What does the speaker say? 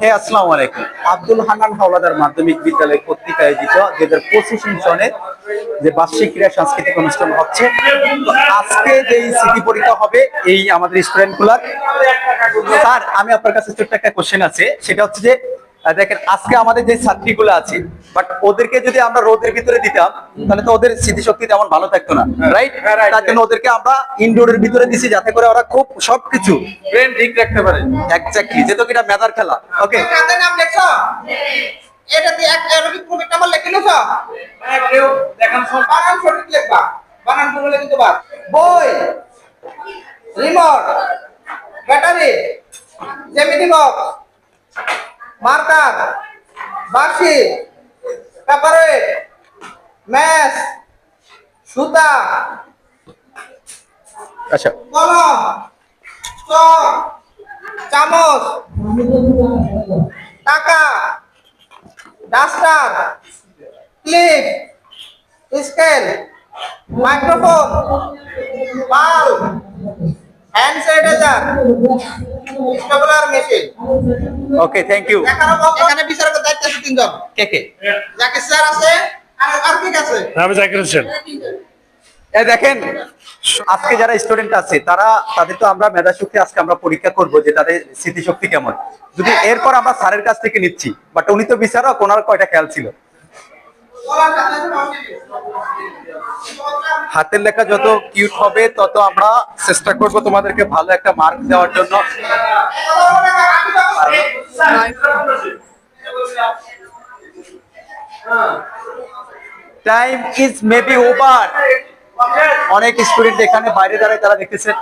হ্যাঁ আসসালামু আলাইকুম। আব্দুল হানান হাওলাদার মাধ্যমিক বিদ্যালয় কর্তৃক আয়োজিত দুই হাজার পঁচিশ সনের যে বার্ষিক ক্রীড়া সাংস্কৃতিক অনুষ্ঠান হচ্ছে, আজকে যে স্মৃতি পরীক্ষা হবে, এই আমাদের স্টুডেন্টগুলার স্যার, আমি আপনার কাছে ছোট্ট একটা কোশ্চেন আছে, সেটা হচ্ছে যে দেখেন আজকে আমাদের যে ছাত্রীগুলো আছে বাট ওদেরকে যদি আমরা রোদের ভিতরে দিতাম তাহলে তো ওদের স্মৃতিশক্তি তেমন ভালো থাকতো না রাইট তার জন্য ওদেরকে আমরা ইনডোরের ভিতরে দিছি যাতে করে ওরা খুব সবকিছু ব্রেন ঠিক রাখতে পারে। এক্স্যাক্টলি যেহেতু এটা মেধার খেলা ওকে কাদের নাম লেখছো? এটা দিয়ে এক অ্যারোবিক গ্রুপের নাম্বার লিখে নিছো কেউ দেখান সব বানান সঠিক লিখবা। বানান ভুল হলে কিন্তু বই রিমোট ব্যাটারি জ্যামিতি বক্স মার্কার বাঁশি পেপারওয়েট ম্যাচ সুতা আচ্ছা। কলম চক চামচ টাকা duster clip scale microphone bulb hand sanitizer stapler machine okay thank you এখানে বিচারকের দায়িত্ব আছে তিনজন। কে কে? জাকির স্যার আছে আর আর কি আছে? আমি জাকির হোসেন। এই দেখেন আজকে যারা স্টুডেন্ট আছে তারা তাদের তো আমরা মেধা শক্তি আজকে আমরা পরীক্ষা করব যে তাদের স্মৃতিশক্তি কেমন। যদি এরপর আমরা স্যারের কাছ থেকে নিচ্ছি বাট উনি তো বিচারক ওনার কয়টা খেয়াল ছিল? হাতের লেখা যত কিউট হবে তত আমরা চেষ্টা করব তোমাদেরকে ভালো একটা মার্ক দেওয়ার জন্য। টাইম ইজ মেবি ওভার অনেক স্টুডেন্ট এখানে বাইরে দাঁড়ায় তারা দেখতেছেন